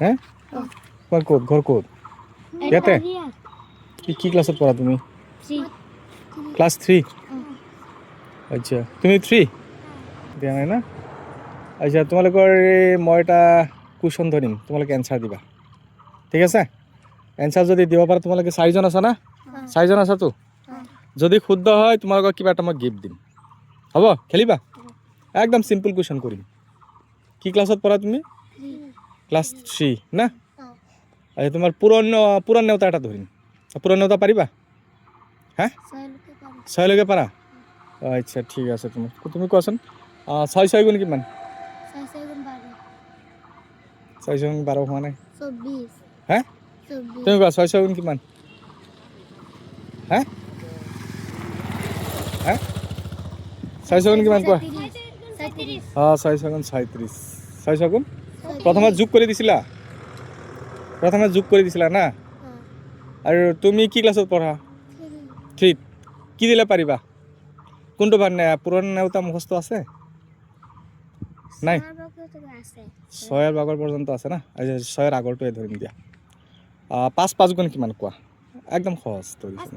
হে তোমাৰ ক'ত ঘৰ ক'ত ইয়াতে? কি কি ক্লাছত পঢ়া তুমি? ক্লাছ থ্ৰী আচ্ছা তুমি থ্ৰী দিয়া নাই না? আচ্ছা তোমালোকৰ মই এটা কুৱেশ্যন ধৰিম তোমালোকে এনচাৰ দিবা। ঠিক আছে? এনচাৰ যদি দিব পাৰা তোমালোকে চাৰিজন আছা না? চাৰিজন আছাতো যদি শুদ্ধ হয় তোমালোকক কিবা এটা মই গিফ্ট দিম। হ'ব খেলিবা? একদম চিম্পল কুৱেশ্যন কৰিম। কি ক্লাছত পঢ়া তুমি? ক্লাছ থ্ৰী না? আচ্ছা তোমাৰ পুৰণ পুৰণ নেওতা এটা ধৰিম। পুৰণ নেওতা পাৰিবা? হা? ছয়লৈকে পাৰা? আচ্ছা ঠিক আছে তুমি। তুমি কোৱাচোন। ছয় ছয় গুণ কিমান? ছয় ছয় গুণ বাৰ। হোৱা নাই। হে? তুমি কোৱা ছয় ছয় গুণ কিমান? হে? হে? ছয় ছয় গুণ কিমান কোৱা? অঁ ছয় ছয় গুণ ছয়ত্ৰিছ। ছয় ছয় গুণ? প্ৰথমে যোগ কৰি দিছিলা? প্ৰথমে যোগ কৰি দিছিলা না? আৰু তুমি কি ক্লাছত পঢ়া? থ্ৰীত। কি দিলে পাৰিবা? কোনটো ভাত নাই? পুৰণ নেওতা মুখস্থ আছে? নাই? ছয়ৰ ভাগৰ পৰ্যন্ত আছে না? ছয়ৰ আগৰটোৱে ধৰিম দিয়া। পাঁচ পাঁচ গুণ কিমান কোৱা? একদম সহজ ধৰিছে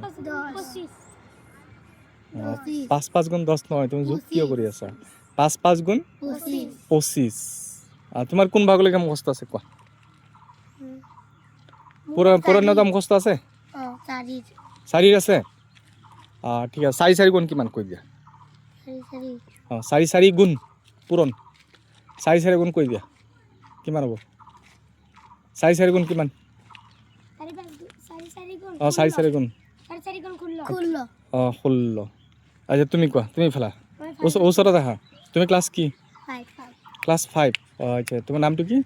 পাঁচ পাঁচ গুণ দহ নহয় তুমি যোগ কিয় কৰি আছা? পাঁচ পাঁচ গুণ পঁচিছ। তোমাৰ কোন ভাগলৈকে মুখস্থ আছে? কোৱা। পুৰ- পুৰণ নেওতা মুখস্থ আছে? চাৰিৰ। আছে? ঠিক আছে। চাৰি চাৰি গুণ কিমান কৈ দিয়া? অঁ চাৰি চাৰি গুণ পূৰণ। চাৰি চাৰি গুণ কৈ দিয়া। কিমান হ'ব? চাৰি চাৰি গুণ কিমান? অঁ চাৰি চাৰি গুণ। অঁ ষোল্ল। আচ্ছা তুমি কোৱা। তুমি ফেলা। ওচ- ওচৰত আহা। তুমি ক্লাছ কি? ফাইভ ফাইভ আচ্ছা তোমাৰ নামটো কি?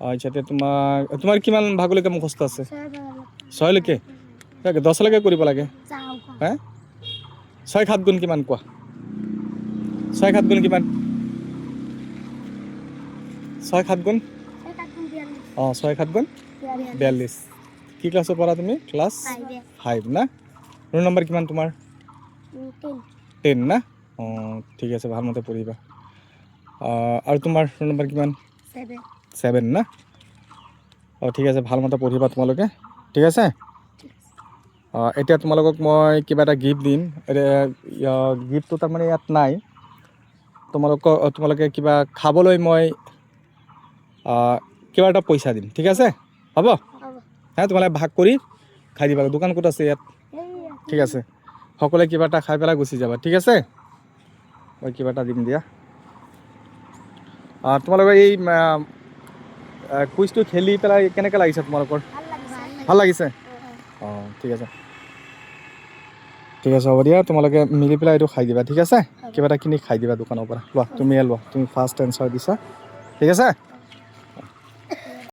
আচ্ছা এতিয়া তোমাৰ কিমান ভাগলৈকে মুখস্থ আছে ছয়লৈকে তাকে দহলৈকে কৰিব লাগে? যাওঁ হে ছয় সাত গুণ কিমান কোৱা ছয় সাত গুণ কিমান ছয় সাত গুণ? অঁ ছয় সাত গুণ? বিয়াল্লিছ কি ক্লাছত পঢ়া তুমি? ক্লাছ ফাইভ না? ৰোল নম্বৰ কিমান তোমাৰ টেন না? অঁ ঠিক আছে ভালমতে পঢ়িবা আৰু তোমাৰ ৰোল নম্বৰ কিমান ছেভেন না? অঁ ঠিক আছে ভালমতে পঢ়িবা তোমালোকে ঠিক আছে? এতিয়া তোমালোকক মই কিবা এটা গিফ্ট দিম। গিফ্টটো তাৰমানে ইয়াত নাই। তোমালোকক তোমালোকে কিবা খাবলৈ মই কিবা এটা পইচা দিম ঠিক আছে? হ'ব? হে তোমালোকে ভাগ কৰি খাই দিবা। দোকান ক'ত আছে ইয়াত। ঠিক আছে। সকলোৱে কিবা এটা খাই পেলাই গুচি যাবা ঠিক আছে? মই কিবা এটা দিম দিয়া। তোমালোকৰ এই কুইজটো খেলি পেলাই কেনেকৈ লাগিছে তোমালোকৰ? ভালো লাগিছে। অঁ ঠিক আছে। ঠিক আছে হ'ব দিয়া। তোমালোকে মিলি পেলাই এইটো খাই দিবা ঠিক আছে? কিবা এটা কিনি খাই দিবা দোকানৰ পৰা। লোৱা তুমিয়ে লোৱা। তুমি ফাৰ্ষ্ট এনচাৰ দিছা। ঠিক আছে?